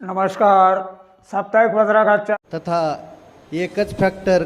नमस्कार साप्ताहिक पत्रकाच्या तथा एकच फॅक्टर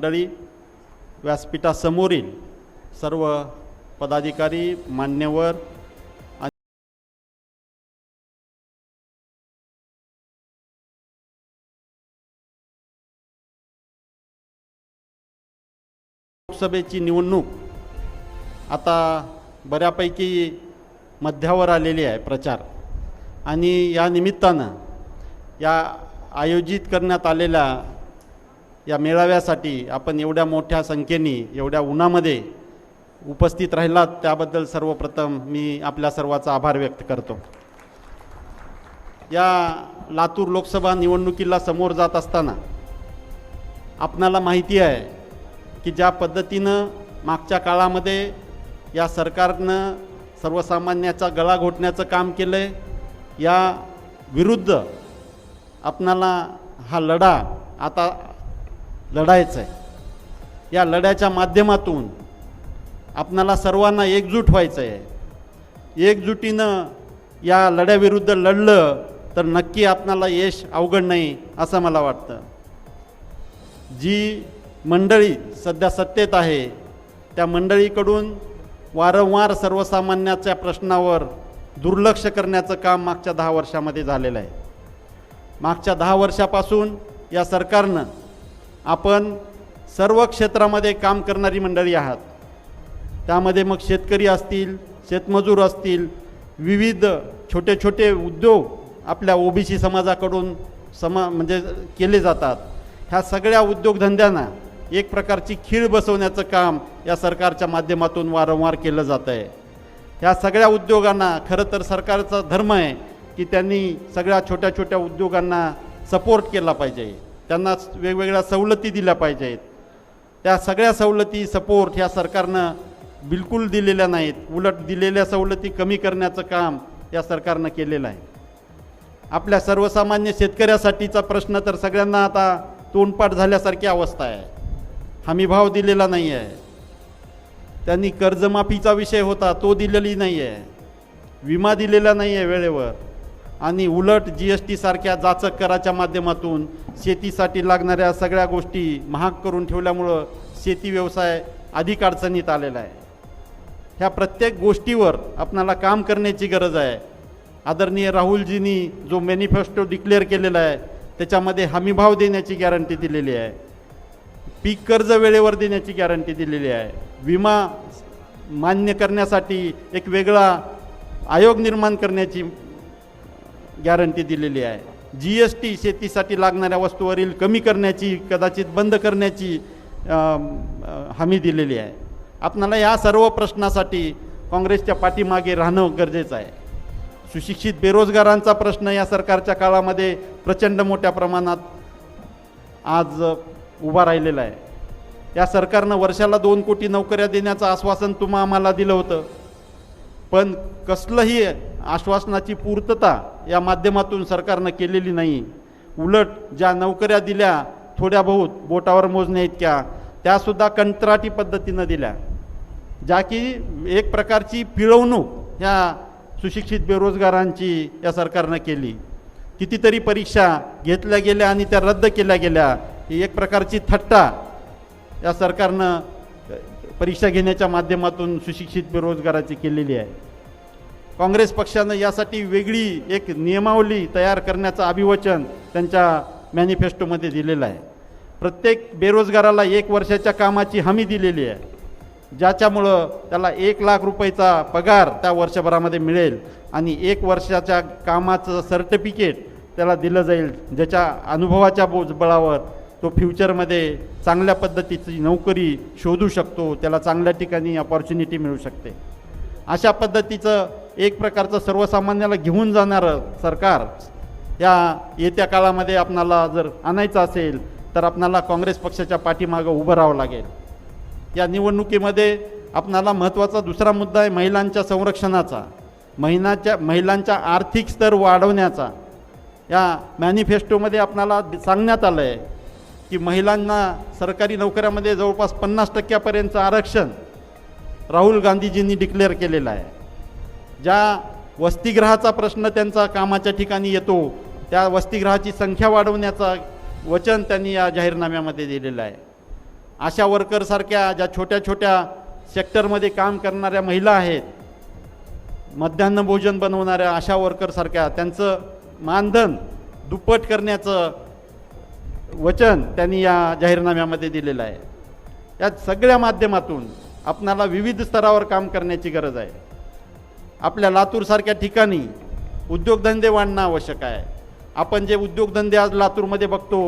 मंडळी व्यासपीठासमोरील सर्व पदाधिकारी मान्यवर लोकसभेची निवडणूक आता बऱ्यापैकी मध्यावर आलेली आहे प्रचार. आणि या निमित्तानं या आयोजित करण्यात आलेल्या या मेळाव्यासाठी आपण एवढ्या मोठ्या संख्येने एवढ्या उन्हामध्ये उपस्थित राहिलात त्याबद्दल सर्वप्रथम मी आपल्या सर्वाचा आभार व्यक्त करतो. या लातूर लोकसभा निवडणुकीला समोर जात असताना आपणाला माहिती आहे की ज्या पद्धतीनं मागच्या काळामध्ये या सरकारनं सर्वसामान्याचा गळा घोटण्याचं काम केलं आहे या विरुद्ध आपणाला हा लढा आता लढायचं आहे या लढ्याच्या माध्यमातून आपणाला सर्वांना एकजूट व्हायचं आहे एकजुटीनं या लढ्याविरुद्ध लढलं तर नक्की आपणाला यश अवघड नाही असं मला वाटतं. जी मंडळी सध्या सत्तेत आहे त्या मंडळीकडून वारंवार सर्वसामान्याच्या प्रश्नावर दुर्लक्ष करण्याचं काम मागच्या दहा वर्षामध्ये झालेलं आहे. मागच्या दहा वर्षापासून या सरकारनं आपण सर्व क्षेत्रामध्ये काम करणारी मंडळी आहात. त्यामध्ये मग शेतकरी असतील शेतमजूर असतील विविध छोटे छोटे उद्योग आपल्या ओबीसी समाजाकडून समा म्हणजे केले जातात. ह्या सगळ्या उद्योगधंद्यांना एक प्रकारची खीळ बसवण्याचं काम या सरकारच्या माध्यमातून वारंवार केलं जातं आहे ह्या सगळ्या उद्योगांना खरं तर सरकारचा धर्म आहे की त्यांनी सगळ्या छोट्या छोट्या उद्योगांना सपोर्ट केला पाहिजे. त्यांना वेगवेगळ्या सवलती दिल्या पाहिजेत. त्या सगळ्या सवलती सपोर्ट ह्या सरकारनं बिलकुल दिलेल्या नाहीत. उलट दिलेल्या सवलती कमी करण्याचं काम या सरकारनं केलेलं आहे. आपल्या सर्वसामान्य शेतकऱ्यासाठीचा प्रश्न तर सगळ्यांना आता तोंडपाठ झाल्यासारखी अवस्था आहे. हमीभाव दिलेला नाही आहे त्यांनी कर्जमाफीचा विषय होता तो दिलेली नाही आहे विमा दिलेला नाही आहे वेळेवर. आणि उलट जी एस टीसारख्या जाचक कराच्या माध्यमातून शेतीसाठी लागणाऱ्या सगळ्या गोष्टी महाग करून ठेवल्यामुळं शेती व्यवसाय अधिक अडचणीत आलेला आहे. ह्या प्रत्येक गोष्टीवर आपणाला काम करण्याची गरज आहे. आदरणीय राहुलजींनी जो मॅनिफेस्टो डिक्लेअर केलेला आहे त्याच्यामध्ये हमीभाव देण्याची गॅरंटी दिलेली आहे. पीक कर्ज वेळेवर देण्याची गॅरंटी दिलेली आहे. विमा मान्य करण्यासाठी एक वेगळा आयोग निर्माण करण्याची गॅरंटी दिलेली आहे. जी एस टी शेतीसाठी लागणाऱ्या वस्तूवरील कमी करण्याची कदाचित बंद करण्याची हमी दिलेली आहे. आपणाला या सर्व प्रश्नासाठी काँग्रेसच्या पाठीमागे राहणं गरजेचं आहे. सुशिक्षित बेरोजगारांचा प्रश्न या सरकारच्या काळामध्ये प्रचंड मोठ्या प्रमाणात आज उभा राहिलेला आहे. या सरकारनं वर्षाला दोन कोटी नोकऱ्या देण्याचं आश्वासन तुम्हा आम्हाला दिलं होतं. पण कसलंही आश्वासनाची पूर्तता या माध्यमातून सरकारनं केलेली नाही. उलट ज्या नोकऱ्या दिल्या थोड्या बहुत बोटावर मोजण्या इतक्या त्यासुद्धा कंत्राटी पद्धतीनं दिल्या. ज्या की एक प्रकारची पिळवणूक ह्या सुशिक्षित बेरोजगारांची या सरकारनं केली. कितीतरी परीक्षा घेतल्या गेल्या आणि त्या रद्द केल्या गेल्या. ही एक प्रकारची थट्टा या सरकारनं परीक्षा घेण्याच्या माध्यमातून सुशिक्षित बेरोजगाराची केलेली आहे. काँग्रेस पक्षानं यासाठी वेगळी एक नियमावली तयार करण्याचं अभिवचन त्यांच्या मॅनिफेस्टोमध्ये दिलेलं आहे. प्रत्येक बेरोजगाराला एक वर्षाच्या कामाची हमी दिलेली आहे. ज्याच्यामुळं त्याला एक लाख रुपयेचा पगार त्या वर्षभरामध्ये मिळेल आणि एक वर्षाच्या कामाचं सर्टिफिकेट त्याला दिलं जाईल ज्याच्या अनुभवाच्या बोज बळावर तो फ्युचरमध्ये चांगल्या पद्धतीची नोकरी शोधू शकतो त्याला चांगल्या ठिकाणी अपॉर्च्युनिटी मिळू शकते. अशा पद्धतीचं एक प्रकारचं सर्वसामान्याला घेऊन जाणारं सरकार या येत्या काळामध्ये आपणाला जर आणायचं असेल तर आपणाला काँग्रेस पक्षाच्या पाठीमागं उभं राहावं लागेल. या निवडणुकीमध्ये आपणाला महत्त्वाचा दुसरा मुद्दा आहे महिलांच्या संरक्षणाचा. महिलांच्या महिलांच्या आर्थिक स्तर वाढवण्याचा. या मॅनिफेस्टोमध्ये आपणाला सांगण्यात आलं आहे की महिलांना सरकारी नोकऱ्यामध्ये जवळपास पन्नास टक्क्यापर्यंतचं आरक्षण राहुल गांधीजींनी डिक्लेअर केलेलं आहे. ज्या वसतिगृहाचा प्रश्न त्यांचा कामाच्या ठिकाणी येतो त्या वसतिगृहाची संख्या वाढवण्याचा वचन त्यांनी या जाहीरनाम्यामध्ये दिलेलं आहे. आशा वर्करसारख्या ज्या छोट्या छोट्या सेक्टरमध्ये काम करणाऱ्या महिला आहेत मध्यान्ह भोजन बनवणाऱ्या आशा वर्करसारख्या त्यांचं मानधन दुप्पट करण्याचं वचन त्यांनी या जाहीरनाम्यामध्ये दिलेलं आहे. या सगळ्या माध्यमातून आपणाला विविध स्तरावर काम करण्याची गरज आहे. आपल्या लातूरसारख्या ठिकाणी उद्योगधंदे वाढणं आवश्यक आहे. आपण जे उद्योगधंदे आज लातूरमध्ये बघतो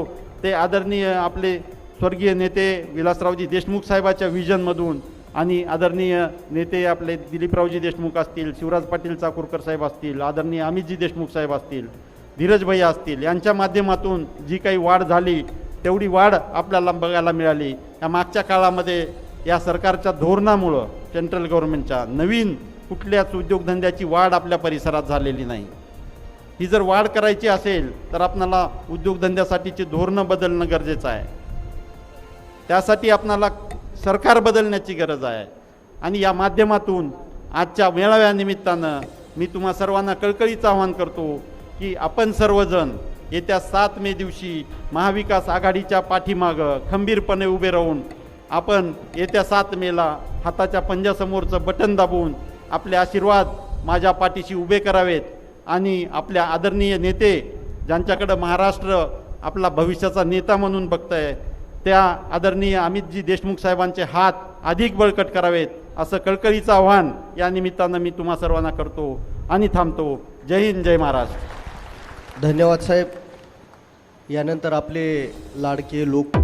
ते आदरणीय आपले स्वर्गीय नेते विलासरावजी देशमुख साहेबाच्या विजनमधून आणि आदरणीय नेते आपले दिलीपरावजी देशमुख असतील शिवराज पाटील चाकूरकर साहेब असतील आदरणीय अमितजी देशमुख साहेब असतील धीरज भैया असतील यांच्या माध्यमातून जी काही वाढ झाली तेवढी वाढ आपल्याला बघायला मिळाली. या मागच्या काळामध्ये या सरकारच्या धोरणामुळं सेंट्रल गव्हर्नमेंटच्या नवीन कुठल्याच उद्योगधंद्याची वाढ आपल्या परिसरात झालेली नाही. ही जर वाढ करायची असेल तर आपणाला उद्योगधंद्यासाठीची धोरणं बदलणं गरजेचं आहे. त्यासाठी आपणाला सरकार बदलण्याची गरज आहे. आणि या माध्यमातून आजच्या मेळाव्यानिमित्तानं मी तुम्हा सर्वांना कळकळीचं आवाहन करतो की आपण सर्वजण येत्या सात मे दिवशी महाविकास आघाडीच्या पाठीमागं खंबीरपणे उभे राहून आपण येत्या सात मेला हाताच्या पंजासमोरचं बटन दाबून आपले आशीर्वाद माझ्या पाठीशी उभे करावेत आणि आपल्या आदरणीय नेते ज्यांच्याकडं महाराष्ट्र आपला भविष्याचा नेता म्हणून बघतंय त्या आदरणीय अमितजी देशमुख साहेबांचे हात अधिक बळकट करावेत असं कळकळीचं आव्हान या निमित्तानं मी तुम्हा सर्वांना करतो आणि थांबतो. जय हिंद जय महाराष्ट्र. धन्यवाद साहेब. यानंतर आपले लाडके लोक